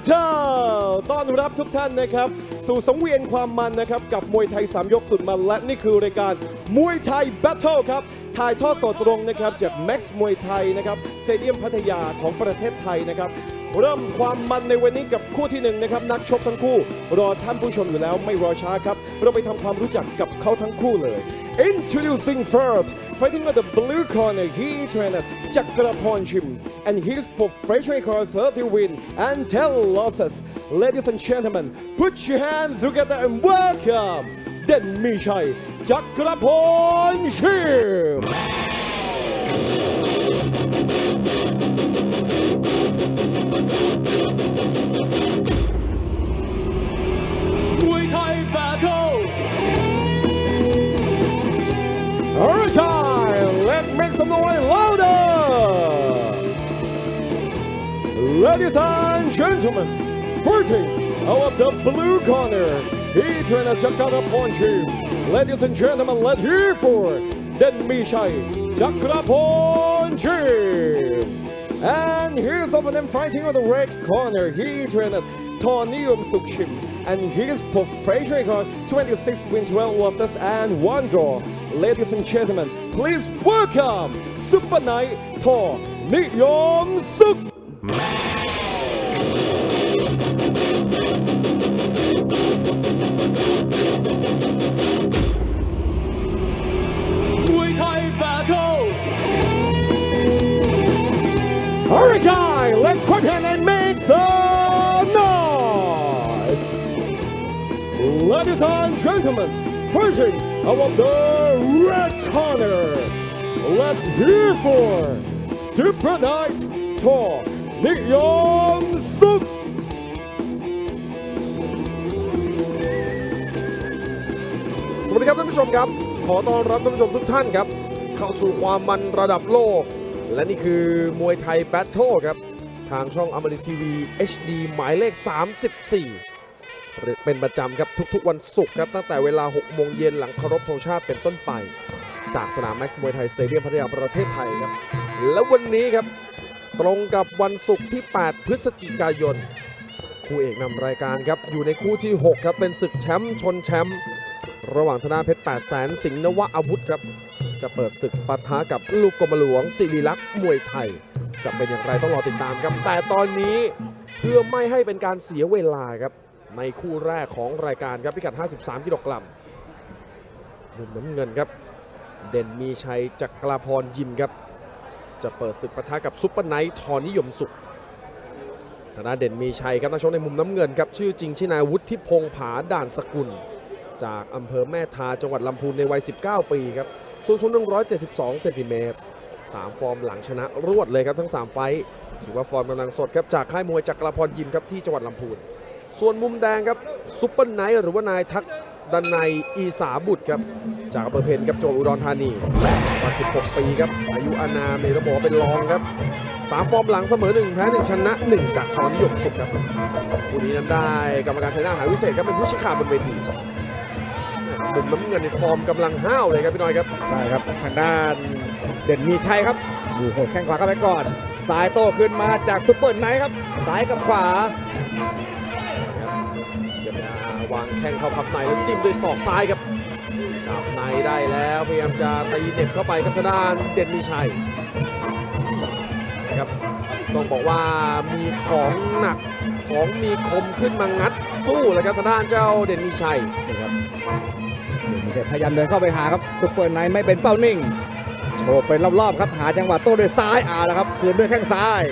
Battle ต้อนรับทุกท่านนะครับ สู่สังเวียนความมันนะครับ กับมวยไทย 3 ยกสุดมันและนี่คือรายการมวยไทย Battle ครับ ถ่ายทอดสดตรงนะครับจาก Max มวยไทยนะครับสเตเดียมพัทยาของประเทศไทยนะครับ เริ่มความมันในวันนี้กับคู่ที่หนึ่งนะครับ นักชกทั้งคู่ รอท่านผู้ชมอยู่แล้วไม่รอช้าครับ เราไปทำความรู้จักกับเขาทั้งคู่เลย Introducing first fighting on the blue corner, he is trainer Chakra Ponchim, and his professional records the win and 10 losses. Ladies and gentlemen, put your hands together and welcome Den Mishai Chakra Ponchim! Ladies and gentlemen, fighting out of the blue corner, he trained Jakarta Ponchim. Ladies and gentlemen, let's hear for Den Mishai Jakarta Ponchim. And here's of them fighting on the red corner. He trained Tonium Sukshim. And his professional record 26 wins, 12 losses, and 1 draw. Ladies and gentlemen, please welcome Super Knight Thor Niyom Suk. มวยไทยแบทเทิล Alright, guys, let's clap hand and make some noise. Ladies and gentlemen, fighting out of the red corner. Let's hear for Super Knight Thor Niyom Suk. ดีครับท่านผู้ชมครับ ขอต้อนรับท่านผู้ชมทุกท่านครับ เข้าสู่ความมันระดับโลก และนี่คือมวยไทยแบทเทิลครับ ทางช่องอมริทีวี HD หมายเลข 34 เป็นประจำครับทุกๆวันศุกร์ครับ ตั้งแต่เวลา 6 โมงเย็นหลังเคารพธงชาติเป็นต้นไป จากสนามแม็กซ์มวยไทยสเตเดียมพัทยาประเทศไทยครับ และวันนี้ครับตรงกับวันศุกร์ที่ 8 พฤศจิกายน คู่เอกนำรายการครับอยู่ในคู่ที่ 6 ครับ เป็นศึกแชมป์ชนแชมป์ ระหว่างธนาเพชร8แสนสิงห์นวะอาวุธครับ จะเปิดศึกปะทะกับลูกกรมหลวงศิริลักษ์มวยไทย จะเป็นอย่างไรต้องรอติดตามครับ แต่ตอนนี้เพื่อไม่ให้เป็นการเสียเวลาครับ ในคู่แรกของรายการครับพิกัด 53 กิโลกรัมมุมน้ำเงินครับ เด่นมีชัยจักรพรยิมครับ จะเปิดศึกปะทะกับซุปเปอร์ไนท์ทอนิยมสุขทางด้าเด่นมีชัยครับนักชกในมุมน้ำเงินครับชื่อจริงชื่อนายวุฒิพงษ์ผาด่านสกุล จากอำเภอแม่ทาจังหวัดลำพูนในวัย 19 ปีครับสูงสูง172เซนติเมตร3ฟอร์มหลังชนะรวดเลยครับทั้ง 3 ไฟต์ถือว่าฟอร์มกำลังสดครับจากค่ายมวยจักรพรยิมครับที่จังหวัดลำพูน ส่วนมุมแดงครับซุปเปอร์ไนท์หรือว่านายทักดันในยอีสาบุตรครับจากอำเภอเพนครับจังหวัดอุดรธานีวัย16 ปีครับอายุอานามเนี่ยต้องบอกว่าเป็นรองครับสามฟอร์มหลังเสมอ1แพ้1ชนะ1จากทอนิยมสุขครับคู่นี้นั้นได้กรรมการชัยนาหาวิเศษครับเป็นผู้ชี้ขาดบนเวที มุมน้ำเงินในฟอร์มกำลังห้าวเลยครับพี่น้อยครับใช่ครับทางด้านเด่นมีชัยครับอยู่หดแข้งขวาเข้าไปก่อนซ้ายโต้ขึ้นมาจากซุปเปอร์ไนท์ครับซ้ายกับขวาเดี๋ยวมาวางแข้งเข้าพับในแล้วจิ้มด้วยศอกซ้ายครับจับในได้แล้วพยายามจะตีเหน็บเข้าไปครับทางด้านเด่นมีชัยนะครับต้องบอกว่ามีของหนักของมีคมขึ้นมางัดสู้เลยครับทางด้านเจ้าเด่นมีชัยนี่ครับ เด่นมีชัยพยายามเดินเข้าไปหาครับซุปเปอร์ไนท์ไม่เป็นเป้านิ่งโฉบเป็นรอบๆครับหาจังหวะโต้ด้วยซ้ายอ่าแล้วครับคืนด้วยแข้งซ้าย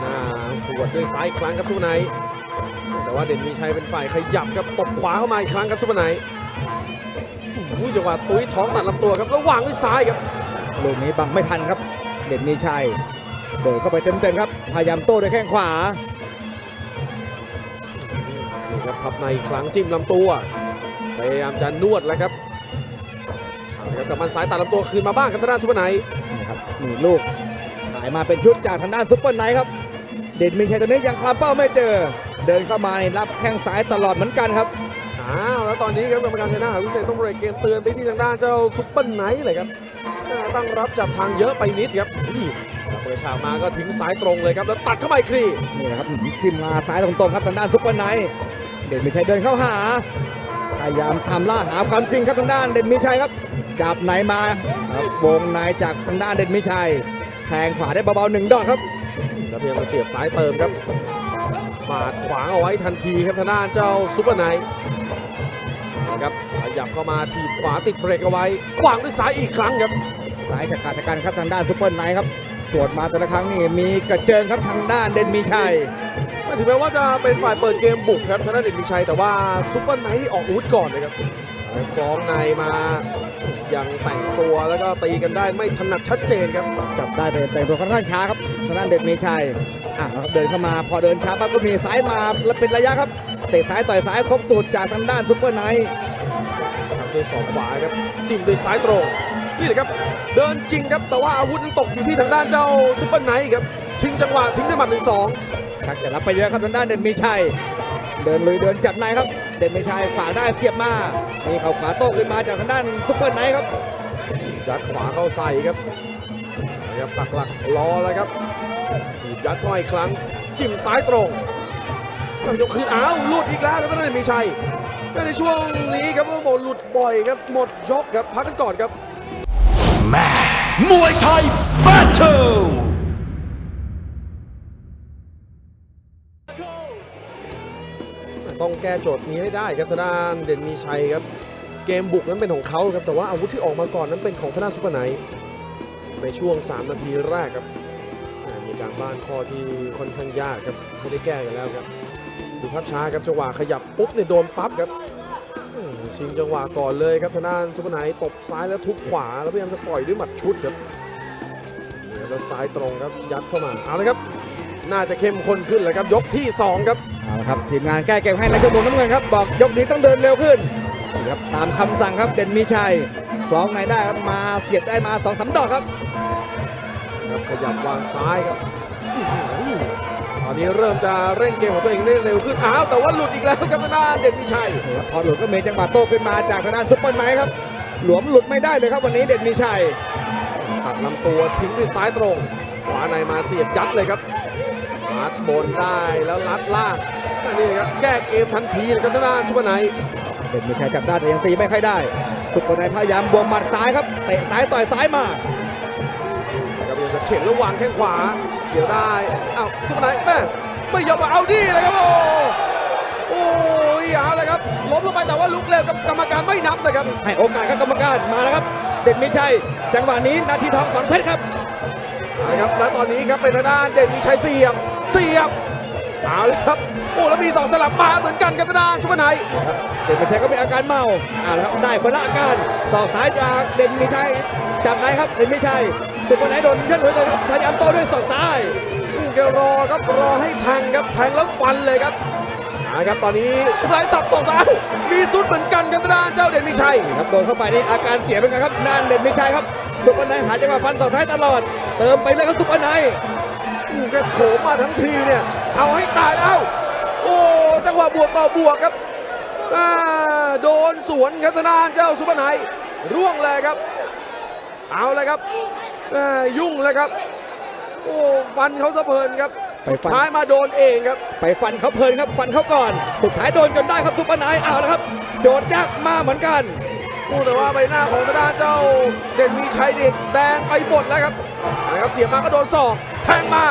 หน้าขวดด้วยซ้ายอีกครั้งครับสุวรรณไนท์แต่ว่าเด่นมีชัยเป็นฝ่ายขยับครับตบขวาเข้ามาอีกครั้งครับสุวรรณไนท์อู้จังหวะตุ้ยท้องตัดลำตัวครับแล้ววางด้วยซ้ายครับลูกนี้บังไม่ทันครับ เด่นมีชัยเดินเข้าไปเต็มๆครับพยายามโต้ด้วยแข้งขวานี่ครับพับในอีกครั้งจิ้มลำตัว พยายามจะนวดแล้วครับเอาละครับกับมันซ้ายตัดลำตัวคืนมาบ้างครับทางด้านสุวรรณไนท์นี่ครับนี่ลูกหายมาเป็นชุดจากทางด้านซุปเปอร์ไนท์ครับ เด่นมีชัยตอนนี้ยังคลำเป้าไม่เจอ เดินเข้ามานี่รับแข้งซ้ายตลอดเหมือนกันครับอ้าวแล้วตอนนี้ครับกรรมการชัยนาทหาวิเศษต้องเบรกเกมเตือนไปที่ทางด้านเจ้าซุปเปอร์ไนท์เลยครับอ่าตั้งรับจับทางเยอะไปนิดครับนี่เปิดฉากมาก็ทิ้งซ้ายตรงเลยครับแล้วตัดเข้ามาอีกทีนี่นะครับจิ้มมาซ้ายตรงๆครับทางด้านซุปเปอร์ไนท์เด่นมีชัยเดินเข้าหา พยายามตามล่าหาความจริงครับทางด้านเด่นมีชัยครับจับไหนมาครับวงในจากทางด้านเด่นมีชัยแทงขวาได้เบาๆหนึ่งดอกครับแล้วพยายามจะเสียบซ้ายเติมครับปาดขวางเอาไว้ทันทีครับทางด้านเจ้าซุปเปอร์ไนท์นะครับขยับเข้ามาถีบขวาติดเบรกเอาไว้วางด้วยซ้ายอีกครั้งครับสายฉกาจกันครับทางด้านซุปเปอร์ไนท์ครับ ตรวจมาแต่ละครั้งนี่มีกระเจิงครับทางด้านเด่นมีชัยถึงแม้ว่าจะเป็นฝ่ายเปิดเกมบุกครับทางด้านเด่นมีชัยแต่ว่าซุปเปอร์ไนท์ออกอาวุธก่อนเลยครับคล้องในมายังแต่งตัวแล้วก็ตีกันได้ไม่ถนัดชัดเจนครับจับได้แต่แต่งตัวค่อนข้างช้าครับทางด้านเด่นมีชัยอะแล้วเดินเข้ามาพอเดินช้าปั๊บก็มีซ้ายมาแล้วเป็นระยะครับเตะซ้ายต่อยซ้ายครบสูตรจากทางด้านซุปเปอร์ไนท์ทำด้วยศอกขวาครับจิ้มด้วยซ้ายตรง นี่แหละครับ เดินจริงครับ แต่ว่าอาวุธนั้นตกอยู่ที่ทางด้านเจ้าซุปเปอร์ไนท์ครับ ชิงจังหวะทิ้งด้วยหมัดหนึ่งสองชักจะรับไปเยอะครับทางด้านเด่นมีชัย เดินลุยเดินจับในครับ เด่นมีชัยขวาได้เสียบมา มีเข่าขวาโต้ขึ้นมาจากทางด้านซุปเปอร์ไนท์ครับยัดขวาเข้าใส่ครับนะครับปักหลักรอแล้วครับถีบยัดเข้าอีกครั้ง จิ้มซ้ายตรงแล้วยกคืนอ้าวหลุดอีกแล้วครับทางด้านเด่นมีชัยและในช่วงนี้ครับโอ้โหหลุดบ่อยครับหมดยกครับพักกันก่อนครับ มวยไทยแบทเทิลต้องแก้โจทย์นี้ให้ได้ครับทางด้านเด่นมีชัยครับ เกมบุกนั้นเป็นของเขาครับ แต่ว่าอาวุธที่ออกมาก่อนนั้นเป็นของทางด้านซุปเปอร์ไนท์ในช่วง 3 นาทีแรกครับ มีการบ้านข้อที่ค่อนข้างยากครับไม่ได้แก้กันแล้วครับ ดูภาพช้าครับจังหวะขยับปุ๊บเนี่ยโดนปั๊บครับ ชิงจังหวะก่อนเลยครับทางด้านซุปเปอร์ไนท์ตบซ้ายแล้วทุบขวาแล้วพยายามจะปล่อยด้วยหมัดชุดครับนี่แล้วซ้ายตรงครับยัดเข้ามาเอาเลยครับ น่าจะเข้มข้นขึ้นแล้วครับยกที่สองครับเอาละครับทีมงานแก้เกมให้ในชั่วโมงน้ำเงินครับบอกยกนี้ต้องเดินเร็วขึ้นนี่ครับตามคำสั่งครับเด่นมีชัยคล้องในได้ครับมาเสียบได้มาสองสามดอกครับครับขยับวางซ้ายครับ อื้อหือตอนนี้เริ่มจะเร่งเกมของตัวเองได้เร็วขึ้นอ้าวแต่ว่าหลุดอีกแล้วครับทางด้านเด่นพิชัยนี่ครับพอหลุดก็มีจังหวะโต้ขึ้นมาจากทางด้านซุปเปอร์ไนท์ครับ หลวมหลุดไม่ได้เลยครับวันนี้เด่นมีชัยตัดลำตัวทิ้งด้วยซ้ายตรง ขวาในมาเสียบยัดเลยครับลัดบนได้แล้วลัดล่างอันนี้ครับแก้เกมทันทีเลยครับทางด้านซุปเปอร์ไนท์เด่นมีชัยจับได้แต่ยังตีไม่ค่อยได้ซุปเปอร์ไนท์พยายามบวมหมัดซ้ายครับเตะซ้ายต่อยซ้ายมาครับพยายามจะเข็นแล้ววางแข้งขวา เกี่ยวได้อ้าวซุปเปอร์ไนท์แม่ไม่ยอมมาเอาดีเลยครับโอ้โอ้ยเอาเลยครับล้มลงไปแต่ว่าลุกเร็วกับกรรมการไม่นับนะครับให้โอกาสกับกรรมการมาแล้วครับ เด่นมีชัยจังหวะนี้นาทีทองฝังเพชรครับนะครับและตอนนี้ครับเป็นทางด้านเด่นมีชัยเสียบเสียบเอาเลยครับโอ้แล้วมีสองสลับมาเหมือนกันครับทางด้านชุบไนเด่นมีชัยก็มีอาการเมาอ่าแล้วครับได้คนละอาการต่อกซ้ายจากเด่นมีชัยจับไหนครับเด่นมีชัย สุดคนไนโดนยัดเลยครับพยายามโต้ด้วยศอกซ้ายแกรอครับรอให้แทงครับแทงแล้วฟันเลยครับเอาละครับตอนนี้ชุบไนสับสองซ้ายมีสุดเหมือนกันครับทางด้านเจ้าเด่นมีชัยครับโดนเข้าไปนี่อาการเสียเป็นไงครับนานเด่นมีชัยครับสุดคนไนหาจังหวะฟันศอกซ้ายตลอด เติมไปเลยครับสุดคนไนอู้แกโถมมาทั้งทีเนี่ยเอาให้ตายแล้วโอ้จังหวะบวกต่อบวกครับโดนสวนครับทางด้านเจ้าซุปร์ไนร่วงเลยครับ เอาเลยครับ ยุ่งแล้วครับ โอ้ฟันเขาสะเพลินครับไปฟันท้ายมาโดนเองครับ ไปฟันเขาเพลินครับ ฟันเขาก่อนสุดท้ายโดนจนได้ครับทุกปนายเอาแล้วครับ โจทย์ยากมาเหมือนกันพูดแต่ว่าใบหน้าของทางด้านเจ้าเด่นมีชัยเด็กแดงไปหมดแล้วครับนะครับเสียบมาก็โดนศอกแทงมา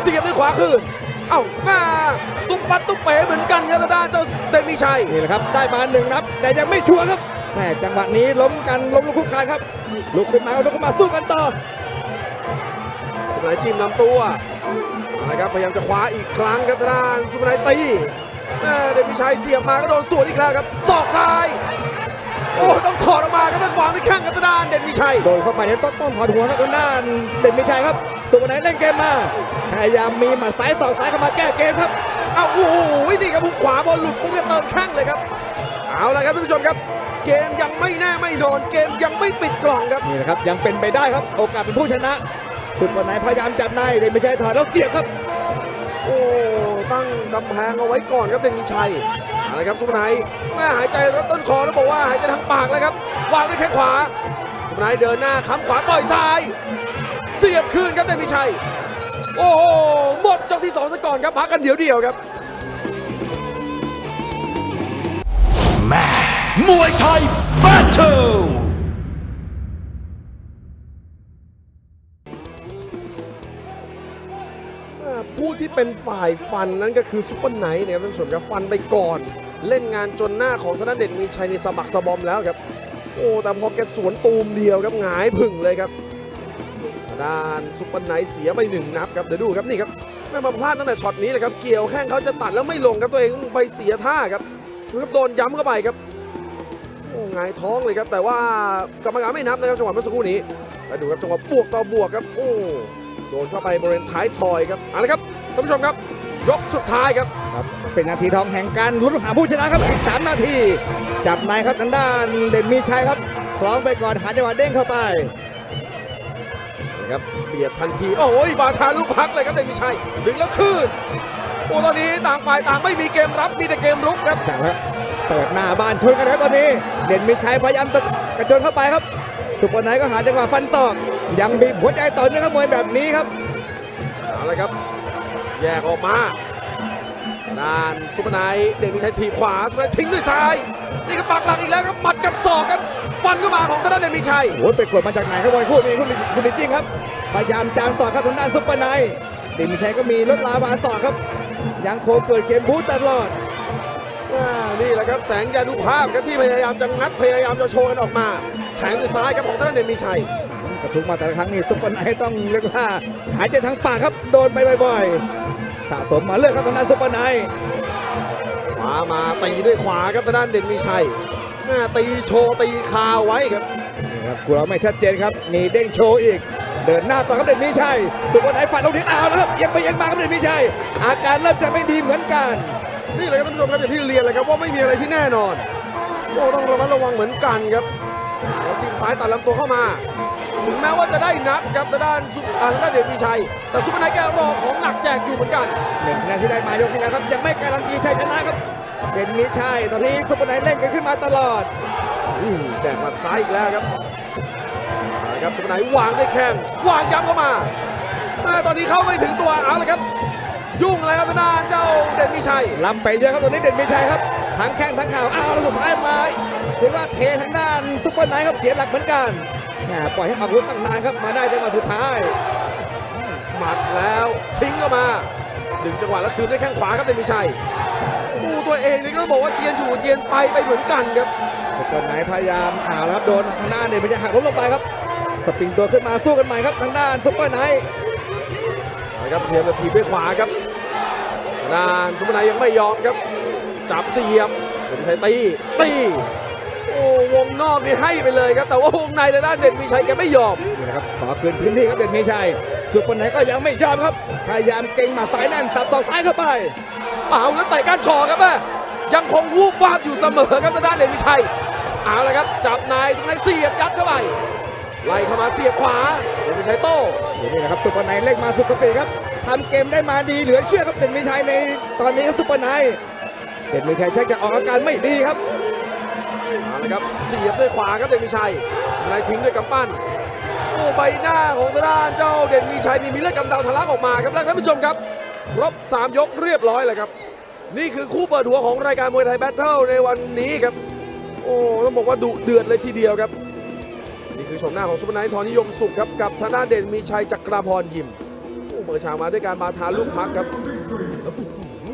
เสียบด้วยขวาคืนเอ้ามาตุ๊บปัดตุ๊บเป๋เหมือนกันครับทางด้านเจ้า เด่นมีชัยนี่แหละครับได้มาหนึ่งนับ แต่ยังไม่ชัวร์ครับแม่จังหวะนี้ล้มกันล้มลุกคุกคานครับลุกขึ้นมาลุกขึ้นมาสู้กันต่อสุนายจิ้มลำตัวนะครับพยายามจะคว้าอีกครั้งครับทางด้านสุนายตีแม่เด่นมีชัยเสียบมาก็โดนสวนอีกครั้งครับศอกซ้าย โอ้ต้องถอดออกมาครับต้องวางด้วยแข้งครับทางด้านเด่นมีชัยโดนเข้าไปในต้นต้นถอดหัวครับทางด้านเด่นมิชัยครับสุวรรณเล่นเกมมาพยายามมีหมัดซ้ายสองซ้ายเข้ามาแก้เกมครับเอาโอ้โหนี่ครับหุกขวาบอลหลุดปุ๊บจะเติมแข้งเลยครับเอาละครับท่านผู้ชมครับ เกมยังไม่แน่ไม่นอนเกมยังไม่ปิดกล่องครับนี่นะครับยังเป็นไปได้ครับโอกาสเป็นผู้ชนะสุวรรณพยายามจับในเด่นมิชัยถอดแล้วเสียบครับ โอ้ตั้งกำแพงเอาไว้ก่อนครับเด่นมีชัยเอา ละครับสุภนัยแม่หายใจรถต้นคอแล้วบอกว่าหายใจทางปากเลยครับ วางด้วยแข้งขวา สุภนัยเดินหน้าค้ำขวาต่อยซ้าย เสียบคืนครับเด่นมีชัย โอ้โห หมดจบที่สองซะก่อนครับพักกันเดี๋ยวเดียวครับแมวยไทยแบทเทิล เป็นฝ่ายฟันนั่นก็คือซุปเปอร์ไนท์เนี่ยครับท่านผู้ชมครับฟันไปก่อน เล่นงานจนหน้าของธนเดชมีชัยในสะบักสะบอมแล้วครับ โอ้แต่พอแกสวนตูมเดียวครับหงายผึ่งเลยครับด้านซุปเปอร์ไนท์เสียไปหนึ่งนับครับเดี๋ยวดูครับนี่ครับไม่มาพลาดตั้งแต่ช็อตนี้เลยครับเกี่ยวแข้งเขาจะตัดแล้วไม่ลงครับตัวเองไปเสียท่าครับดูครับโดนย้ำเข้าไปครับโอ้หงายท้องเลยครับแต่ว่ากรรมการไม่นับนะครับจังหวะเมื่อสักครู่นี้แล้วดูครับจังหวะบวกต่อบวกครับโอ้โดนเข้าไปบริเวณท้ายทอยครับเอาละครับ ท่านผู้ชมครับ ยกสุดท้ายครับ ครับเป็นนาทีทองแห่งการลุ้นหาผู้ชนะครับอีก3นาที จับในครับทางด้านเด่นมีชัยครับคล้องไปก่อนหาจังหวะเด้งเข้าไปนะครับเบียดทันที โอ้ยบาทาลูกพักเลยครับเดนมิชัยดึงแล้วคืนโอ้ตอนนี้ต่างฝ่ายต่างไม่มีเกมรับมีแต่เกมรุกครับจับครับเปิดหน้าบ้านชนกันครับตอนนี้ เด่นมีชัยพยายามจะกระโจนเข้าไปครับตุกคนไหนก็หาจังหวะฟันตอกยังบีบหัวใจต่อเนื่องครับมวยแบบนี้ครับเอาละครับ แยกออกมาด้านซุปเปอร์ไนท์เดนมิชัยถีบขวาซุปเปอร์ไนท์ทิ้งด้วยซ้าย นี่ก็ปักหลักอีกแล้วครับหมัดกับศอกครับฟันเข้ามาของทางด้านเดนมิชัยโอ้ยไปกดมาจากไหนครับมวยคู่นี้คุณคุณจริงครับพยายามจามต่อครับทางด้านซุปเปอร์ไนท์เด่นมีชัยก็มีรถลาวาต่อครับ ยังคงเปิดเกมบู๊ตลอดอ่านี่แหละครับแสงยานุภาพครับที่พยายามจะงัดพยายามจะโชว์กันออกมาแทงด้วยซ้ายครับของทางด้านเดนมิชัยกระทุกมาแต่ละครั้งนี่ซุปเปอร์ไนท์ต้องเรียกว่าหายใจทางปากครับโดนไปบ่อยๆ สะสมมาเรื่อยครับทางด้านซุปเปอร์ไนท์ขวามาตีด้วยขวาครับทางด้านเด่นมีชัยแม่ตีโชว์ตีคาไว้ครับนี่ครับกูเราไม่ชัดเจนครับมีเด้งโชว์อีก เดินหน้าต่อครับเด่นมีชัยซุปเปอร์ไนท์ฝันลงที่เอาแล้วครับเอียังไปเอียังมาครับเด่นมีชัยอาการเริ่มจะไม่ดีเหมือนกันนี่แหละครับท่านผู้ชมครับอย่างที่เรียนเลยครับว่าไม่มีอะไรที่แน่นอนโอ้ต้องระมัดระวังเหมือนกันครับแล้วจิ้มซ้ายตัดลำตัวเข้ามา ถึงแม้ว่าจะได้นับครับทางด้านซุปอ่าทางด้านเด่นมีชัย แต่ซุปเปอร์ไนท์แกรอของหนักแจกอยู่เหมือนกันหนึ่งคะแนนที่ได้มายกที่แล้วครับยังไม่การันตีชัยชนะครับเด่นมีชัยตอนนี้ซุปเปอร์ไนท์เล่นกันขึ้นมาตลอดอืมแจกหมัดซ้ายอีกแล้วครับเอาละครับซุปเปอร์ไนท์วางด้วยแข้งวางย้ำเข้ามาแม่ตอนนี้เข้าไม่ถึงตัวเอาละครับ ยุ่งเลยครับทางด้านเจ้าเด่นมีชัยลำไปเยอะครับตอนนี้เด่นมีชัยครับทั้งแข้งทั้งข่าวอ้าวแล้วสุดท้ายมาถือว่าเททางด้านซุปเปอร์ไนท์ครับเสียหลักเหมือนกันแหม ปล่อยให้ออกอาวุธตั้งนานครับ มาได้จังหวะสุดท้าย หมัดแล้วทิ้งเข้ามาดึงจังหวะแล้วคืนด้วยแข้งขวาครับเดนมิชัยโอ้ตัวเองนี่ก็ต้องบอกว่าเจียนอยู่เจียนไปไปเหมือนกันครับซุปเปอร์ไนท์พยายามอ้าวแล้วครับโดนทางด้านเด่นมีชัยหักล้มลงไปครับสปริงตัวขึ้นมาสู้กันใหม่ครับทางด้านซุปเปอร์ไนท์นะครับเทียมจะถีบด้วยขวาครับด้านสุพนัยยังไม่ยอมครับจับเสียบเดนมิชัยตีตีโอ้ วงนอกนี่ให้ไปเลยครับ แต่ว่าวงในทางด้านเด่นมิชัยแกไม่ยอมนี่นะครับขอคืนพื้นที่ครับเด่นมีชัยซุปเปอร์ไนท์ก็ยังไม่ยอมครับ พยายามเก่งหมาซ้ายแน่นสับตอกซ้ายเข้าไปเอาแล้วไต่ก้านคอครับแม่ยังคงวูบวาบอยู่เสมอครับทางด้านเด่นมิชัยเอาละครับจับนายสุพนัยเสียบยัดเข้าไปไล่เข้ามาเสียบขวาเด่นมิชัยโต้นี่นะครับซุปเปอร์ไนท์เล่นมาสุดสปีดครับทำเกมได้มาดีเหลือเชื่อครับเด่นมีชัยในตอนนี้ครับซุปเปอร์ไนท์เด่นมีชัยชักจะออกอาการไม่ดีครับ เอาละครับเสียบด้วยขวาครับเด่นมีชัยนายทิ้งด้วยกำปั้นโอ้ใบหน้าของทางด้านเจ้าเด่นมีชัยนี่มีเลือดกำเดาทะลักออกมาครับแล้วท่านผู้ชมครับครบ3 ยกเรียบร้อยแล้วครับ นี่คือคู่เปิดหัวของรายการมวยไทยแบทเทิลในวันนี้ครับ โอ้ต้องบอกว่าดุเดือดเลยทีเดียวครับ นี่คือชมหน้าของซุปเปอร์ไนท์ทอนิยมสุขครับกับทางด้านเด่นมีชัยจักราพรยิมโอ้เปิดฉากมาด้วยการมาทาลูกพักครับแล้ว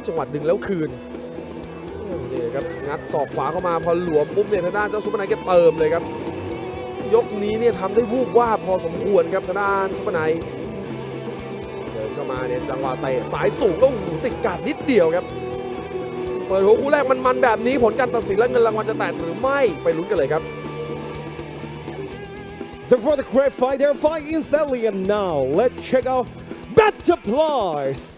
จังหวัดดึงแล้วคืน นี่ครับงัดศอกขวาเข้ามาพอหลวมปุ๊บเนี่ยทางด้านเจ้าซุปเปอร์ไนท์ก็เติมเลยครับ ยกนี้เนี่ยทำได้วูบว่าพอสมควรครับทางด้านซุปเปอร์ไนท์เดินเข้ามาเนี่ยจังหวะเตะสายสูงก็หูติดกาดนิดเดียวครับ เปิดหัวคู่แรกมันๆแบบนี้ผลการตัดสินและเงินรางวัลจะแตกหรือไม่ไปลุ้นกันเลยครับ So for the great fight, they're fighting instantly, and now let's check out Better Plus.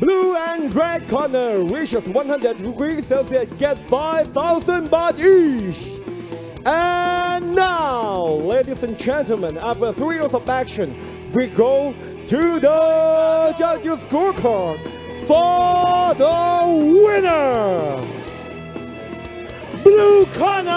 Blue and red corner reaches 100 degrees Celsius get 5,000 baht each. And now, ladies and gentlemen, after three years of action, we go to the judges' scorecard for the winner. Blue corner,